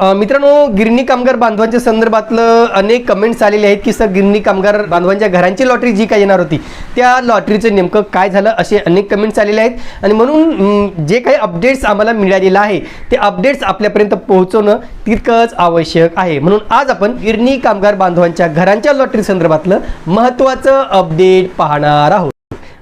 मित्रांनो गिरणी कामगार बांधवांच्या संदर्भातलं अनेक कमेंट्स आलेले आहेत की सर गिरणी कामगार बांधवांच्या घरांची लॉटरी जी काय येणार होती त्या लॉटरीचं नेमकं काय झालं? असे अनेक कमेंट्स आलेले आहेत. आणि म्हणून जे काही अपडेट्स आम्हाला मिळालेलं आहे ते अपडेट्स आपल्यापर्यंत पोहोचवणं तितकंच आवश्यक आहे. म्हणून आज आपण गिरणी कामगार बांधवांच्या घरांच्या लॉटरी संदर्भातलं महत्त्वाचं अपडेट पाहणार आहोत.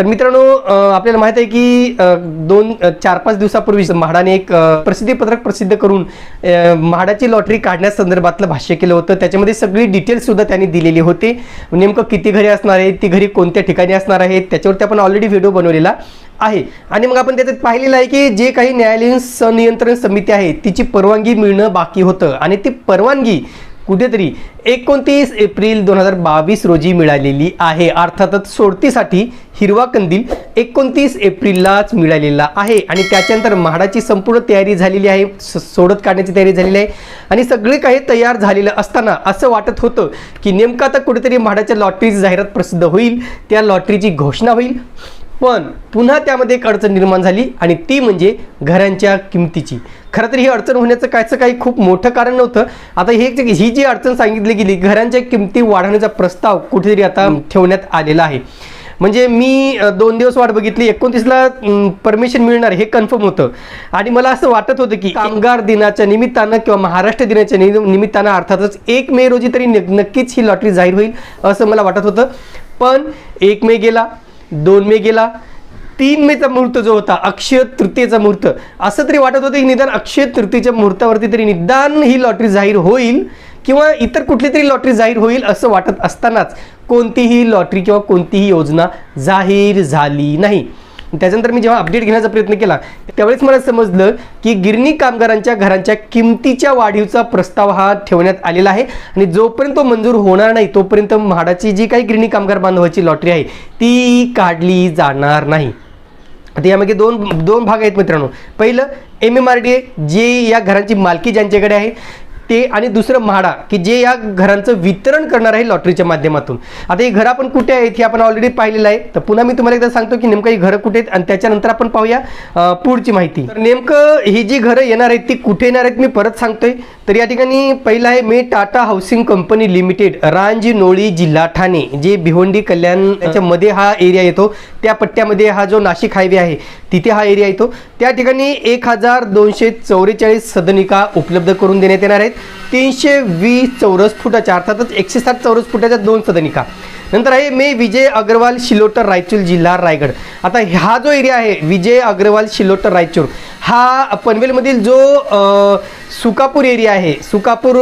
तर मित्रांनो आपल्याला माहीत आहे की दोन चार पाच दिवसापूर्वी म्हाडाने एक प्रसिद्धी पत्रक प्रसिद्ध करून म्हाडाची लॉटरी काढण्यासंदर्भातलं भाष्य केलं होतं. त्याच्यामध्ये सगळी डिटेल्स सुद्धा त्यांनी दिलेली होते. नेमकं किती घरी असणार आहेत ती घरी कोणत्या ठिकाणी असणार आहेत त्याच्यावरती आपण ऑलरेडी व्हिडिओ बनवलेला आहे. आणि मग आपण त्याच्यात पाहिलेलं आहे की जे काही न्यायालयीन संनियंत्रण समिती आहे तिची परवानगी मिळणं बाकी होतं. आणि ती परवानगी कुठेतरी एकोणतीस एप्रिल दोन हजार बावीस रोजी मिळालेली आहे. अर्थातच सोडतीसाठी हिरवा कंदील एकोणतीस एप्रिललाच मिळालेला आहे. आणि त्याच्यानंतर म्हाडाची संपूर्ण तयारी झालेली आहे. स- सोडत काढण्याची तयारी झालेली आहे. आणि सगळे काही तयार झालेलं असताना असं वाटत होतं की नेमकं आता कुठेतरी म्हाडाच्या लॉटरीची जाहिरात प्रसिद्ध होईल. त्या लॉटरीची घोषणा होईल. पण पुन्हा त्यामध्ये एक अडचण निर्माण झाली आणि ती म्हणजे घरांच्या किमतीची. खरं तर ही अडचण होण्याचं कायचं काही खूप मोठं कारण नव्हतं. आता हे जे- ही जी अडचण सांगितली गेली घरांच्या किमती वाढवण्याचा प्रस्ताव कुठेतरी आता ठेवण्यात आलेला आहे. म्हणजे मी दोन दिवस वाट बघितली एकोणतीसला परमिशन मिळणार हे कन्फर्म होतं. आणि मला असं वाटत होतं की कामगार दिनाच्या निमित्तानं किंवा महाराष्ट्र दिनाच्या निमित्तानं अर्थातच एक मे रोजी तरी न- नक्कीच ही लॉटरी जाहीर होईल असं मला वाटत होतं. पण एक मे गेला दोन मे गेला तीन मेचा मुहूर्त जो होता अक्षय तृतीयेचा मुहूर्त असं तरी वाटत होतं की निदान अक्षय तृतीयेच्या मुहूर्तावरती तरी निदान ही लॉटरी जाहीर होईल किंवा इतर कुठली तरी लॉटरी जाहीर होईल असं वाटत असतानाच कोणतीही लॉटरी किंवा कोणतीही योजना जाहीर झाली नाही. त्याच्यानंतर मी जेव्हा अपडेट घेण्याचा प्रयत्न केला त्यावेळेस मला समजलं की गिरणी कामगारांच्या घरांच्या किमतीच्या वाढीवचा प्रस्ताव हा ठेवण्यात आलेला आहे आणि जोपर्यंत तो मंजूर होणार नाही तोपर्यंत म्हाडाची जी काही गिरणी कामगार बांधवाची लॉटरी आहे ती काढली जाणार नाही. आता यामध्ये दोन दोन भाग आहेत मित्रांनो. पहिलं M M R D J या घरांची मालकी ज्यांच्याकडे आहे ते आणि दुसरं म्हाडा की जे या घरांचं वितरण करणार आहे लॉटरीच्या माध्यमातून. आता ही घरं आपण कुठे आहेत हे आपण ऑलरेडी पाहिलेलं आहे. तर पुन्हा मी तुम्हाला एकदा सांगतो की नेमकं ही घरं कुठे आहेत आणि त्याच्यानंतर आपण पाहूया पुढची माहिती. तर नेमकं ही जी घरं येणार आहेत ती कुठे येणार आहेत मी परत सांगतोय. तर या ठिकाणी पहिलं आहे मी Tata housing company limited Ranji Noli जिल्हा ठाणे जे भिवंडी कल्याण याच्यामध्ये हा एरिया येतो. त्या पट्ट्यामध्ये हा जो नाशिक हायवे आहे तिथे हा एरिया येतो. त्या ठिकाणी एक हजार दोनशे चौवेचाळीस सदनिका उपलब्ध करून देण्यात येणार आहेत. तीनशे वीस चौरस फुटाच्या अर्थातच एकशे साठ चौरस फुटाच्या दोन सदनिका. नंतर आहे मे विजय अग्रवाल शिलोटर रायचूर जिल्हा रायगड. आता हा जो एरिया आहे विजय अग्रवाल शिलोटर रायचूर हा पनवेलमधील जो सुकापूर एरिया आहे सुकापूर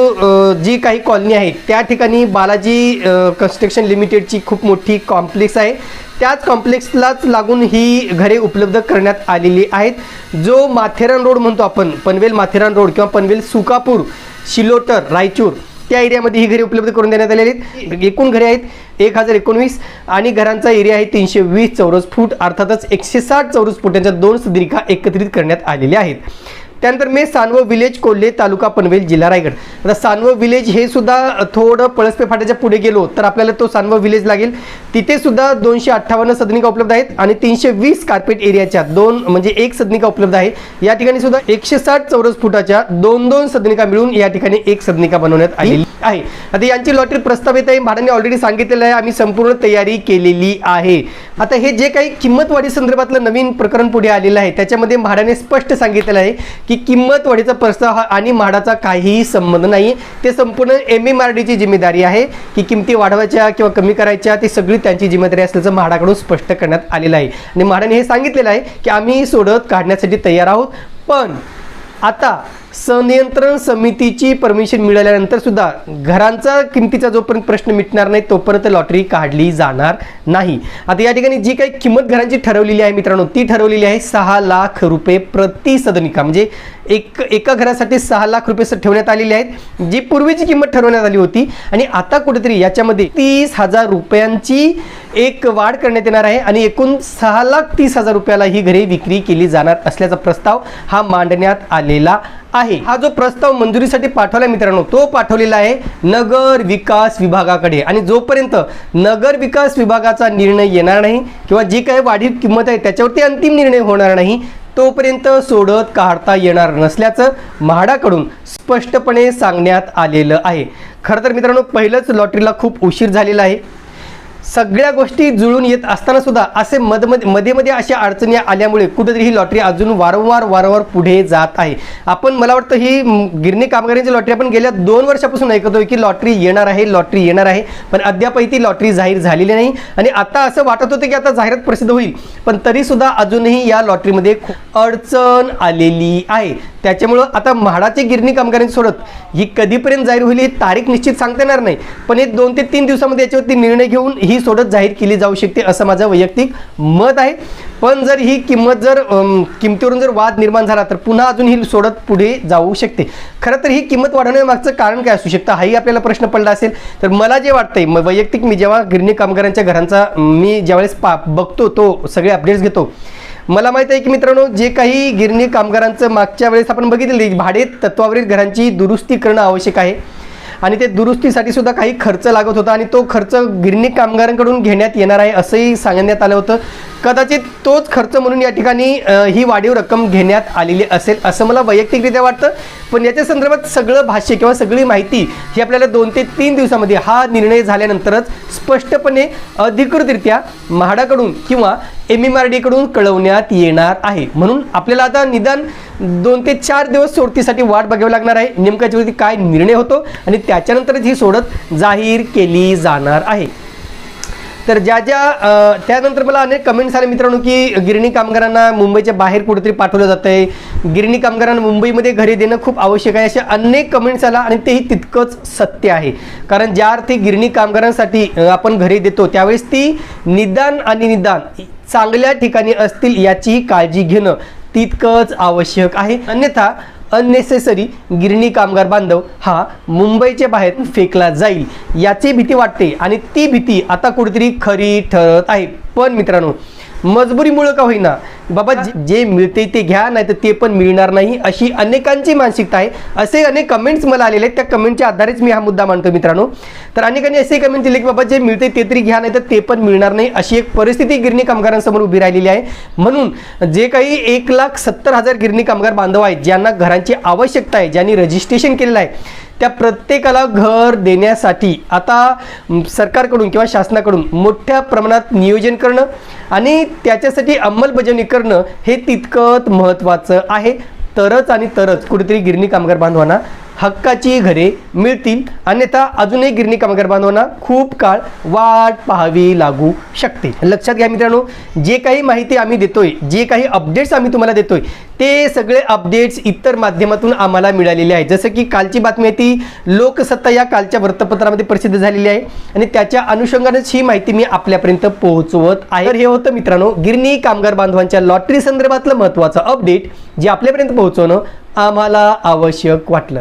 जी काही कॉलनी आहे त्या ठिकाणी बालाजी कन्स्ट्रक्शन लिमिटेडची खूप मोठी कॉम्प्लेक्स आहे. त्याच कॉम्प्लेक्सलाच लागून ही घरे उपलब्ध करण्यात आलेली आहेत. जो माथेरान रोड म्हणतो आपण पनवेल माथेरान रोड किंवा पनवेल सुकापूर शिलोटर रायचूर त्या एरियामध्ये ही घरे उपलब्ध करून देण्यात आलेली आहेत. एकूण घरे आहेत एक हजार एकोणवीस आणि घरांचा एरिया आहे तीनशे वीस चौरस फूट अर्थातच एकशे साठ चौरस फुटांच्या दोन सदनिका एकत्रित करण्यात आलेल्या आहेत. त्यानंतर मे सानव विलेज कोल्हे तालुका पनवेल जिल्हा रायगड. आता सानव विलेज हे सुद्धा थोडं पळसपे फाट्याच्या पुढे गेलो तर आपल्याला तो सानव विलेज लागेल. तिथे सुद्धा दोनशे अठ्ठावन्न सदनिका उपलब्ध आहेत आणि तीनशे वीस कार्पेट एरियाच्या दोन म्हणजे एक सदनिका उपलब्ध आहे. या ठिकाणी सुद्धा एकशे साठ चौरस फुटाच्या दोन दोन सदनिका मिळून या ठिकाणी एक सदनिका बनवण्यात आलेली आहे. आता यांची लॉटरी प्रस्ताव येत आहे. भाड्याने ऑलरेडी सांगितलेलं आहे. आम्ही संपूर्ण तयारी केलेली आहे. आता हे जे काही किंमत वाढी संदर्भातलं नवीन प्रकरण पुढे आलेलं आहे त्याच्यामध्ये म्हाडाने स्पष्ट सांगितलेलं आहे की किंमत वाढीचा प्रस्ताव हा आणि म्हाडाचा काहीही संबंध नाही. ते संपूर्ण एम एम आर डीची जिम्मेदारी आहे की किमती वाढवायच्या किंवा कमी करायच्या ती सगळी त्यांची जिम्मेदारी असल्याचं म्हाडाकडून स्पष्ट करण्यात आलेलं आहे. आणि म्हाडाने हे सांगितलेलं आहे की आम्ही सोडत काढण्यासाठी तयार आहोत पण आता संनियंत्रण समितीची परमिशन मिळाल्यानंतर सुद्धा घरांचा किमतीचा जोपर्यंत प्रश्न मिटणार नाही तोपर्यंत लॉटरी काढली जाणार नाही. आता या ठिकाणी जी काही किंमत घरांची ठरवलेली आहे मित्रांनो ती ठरवलेली आहे सहा लाख रुपये प्रति सदनिका. म्हणजे एक एका घरासाठी सहा लाख रुपये ठेवण्यात आलेली आहेत जी पूर्वीची किंमत ठरवण्यात आली होती. आणि आता कुठेतरी याच्यामध्ये तीस हजार रुपयांची एक वाढ करण्यात येणार आहे आणि एकूण सहा लाख तीस हजार रुपयाला ही घरे विक्री केली जाणार असल्याचा प्रस्ताव हा मांडण्यात आलेला आहे. हा जो प्रस्ताव मंजुरीसाठी पाठवला मित्रांनो तो पाठवलेला आहे नगर विकास विभागाकडे. आणि जोपर्यंत नगर विकास विभागाचा निर्णय येणार नाही किंवा जी काही वाढीव किंमत आहे त्याच्यावरती अंतिम निर्णय होणार नाही तोपर्यंत सोडत काढता येणार नसल्याचं म्हाडाकडून स्पष्टपणे सांगण्यात आलेलं आहे. खरं तर मित्रांनो पहिलंच लॉटरीला खूप उशीर झालेला आहे. सगळ्या गोष्टी जुळून येत असताना सुद्धा असे मधमध्ये मध्ये अशा अडचणी आल्यामुळे कुठेतरी ही लॉटरी अजून वारंवार वारंवार पुढे जात आहे. आपण मला वाटतं ही गिरणी कामगारांची लॉटरी आपण गेल्या दोन वर्षापासून ऐकतोय की लॉटरी येणार आहे लॉटरी येणार आहे पण अद्यापही ती लॉटरी जाहीर झालेली नाही. आणि आता असं वाटत होतं की आता जाहिरात प्रसिद्ध होईल पण तरीसुद्धा अजूनही या लॉटरीमध्ये अडचण आलेली आहे. त्याच्यामुळं आता म्हाडाची गिरणी कामगारांची सोडत ही कधीपर्यंत जाहीर होईल ही तारीख निश्चित सांगता येणार नाही. पण एक दोन ते तीन दिवसामध्ये याच्यावरती निर्णय घेऊन ही सोडत जाहीर केली जाऊ शकते असं माझं वैयक्तिक मत आहे. पण जर ही किंमत जर किमतीवरून जर वाद निर्माण झाला तर पुन्हा अजून ही सोडत पुढे जाऊ शकते. खरं तर ही किंमत वाढवण्यामागचं कारण काय असू शकतं? हाही आपल्याला प्रश्न पडला असेल. तर मला जे वाटतंय म- वैयक्तिक मी जेव्हा गिरणी कामगारांच्या घरांचा मी ज्यावेळेस पा बघतो तो सगळे अपडेट्स घेतो. मला माहीत आहे की मित्रांनो जे काही गिरणी कामगारांचं मागच्या वेळेस आपण बघितले भाडे तत्वावरील घरांची दुरुस्ती करणं आवश्यक आहे. आणि ते दुरुस्तीसाठी सुद्धा काही खर्च लागत होता आणि तो खर्च गिरणी कामगारांकडून घेण्यात येणार आहे असंही सांगण्यात आलं होतं. कदाचित तोच खर्च म्हणून या ठिकाणी ही वाढीव रक्कम घेण्यात आलेली असेल असं मला वैयक्तिकरित्या वाटतं. पण याच्या संदर्भात सगळं भाष्य किंवा सगळी माहिती ही आपल्याला दोन ते तीन दिवसामध्ये हा निर्णय झाल्यानंतरच स्पष्टपणे अधिकृतरित्या म्हाडाकडून किंवा एम एम आर डीकडून कळवण्यात येणार आहे. म्हणून आपल्याला आता निदान दोन ते चार दिवस सोडतीसाठी वाट बघावी लागणार आहे. नेमक्याच्या वरती काय निर्णय होतो आणि त्याच्यानंतरच ही सोडत जाहीर केली जाणार आहे. तर ज्या ज्या त्यानंतर मला अनेक कमेंट्स आले मित्रांनो की गिरणी कामगारांना मुंबईच्या बाहेर कुठेतरी पाठवलं जातं आहे गिरणी कामगारांना मुंबईमध्ये घरी देणं खूप आवश्यक आहे अशा अनेक कमेंट्स आला आणि तेही तितकंच सत्य आहे. कारण ज्या अर्थी गिरणी कामगारांसाठी आपण घरी देतो त्यावेळेस ती निदान आणि निदान चांगल्या ठिकाणी असतील याचीही काळजी घेणं तितकंच आवश्यक आहे. अन्यथा अननेसेसरी गिरणी कामगार बांधव हा मुंबईच्या बाहेर फेकला जाईल याची भीती वाटते. आणि ती भीती आता कुठेतरी खरी ठरत आहे. पण मित्रांनो मजबुरीमुळं का होईना? बाबा जे- जे मिळते ते घ्या नाही तर ते पण मिळणार नाही अशी अनेकांची मानसिकता आहे. असे अनेक कमेंट्स मला आलेले आहेत. त्या कमेंटच्या आधारेच मी हा मुद्दा मांडतो मित्रांनो. तर अनेकांनी असे कमेंट दिले की बाबा जे मिळते ते तरी घ्या नाही तर ते पण मिळणार नाही. अशी एक परिस्थिती गिरणी कामगारांसमोर उभी राहिलेली आहे. म्हणून जे काही एक लाख सत्तर हजार गिरणी कामगार बांधव आहेत ज्यांना घरांची आवश्यकता आहे ज्यांनी रजिस्ट्रेशन केलेलं आहे त्या प्रत्येकाला घर देण्यासाठी आता सरकारकडून किंवा शासनाकडून मोठ्या प्रमाणात नियोजन करणं आणि त्याच्यासाठी अंमलबजावणी करणं हे तितकंच महत्त्वाचं आहे. तरच आणि तरच कुठेतरी गिरणी कामगार बांधवांना हक्काची घरे मिळतील. अन्यथा अजूनही गिरणी कामगार बांधवांना खूप काळ वाट पाहावी लागू शकते. लक्षात घ्या मित्रांनो जे काही माहिती आम्ही देतोय जे काही अपडेट्स आम्ही तुम्हाला देतोय ते सगळे अपडेट्स इतर माध्यमातून आम्हाला मिळालेले आहेत. जसं की कालची बातमी आहे ती लोकसत्ता या कालच्या वृत्तपत्रामध्ये प्रसिद्ध झालेली आहे आणि त्याच्या अनुषंगानेच ही माहिती मी आपल्यापर्यंत पोहोचवत आहे. तर हे होतं मित्रांनो गिरणी कामगार बांधवांच्या लॉटरी संदर्भातलं महत्त्वाचं अपडेट जे आपल्यापर्यंत पोहोचवणं आम्हाला आवश्यक वाटलं.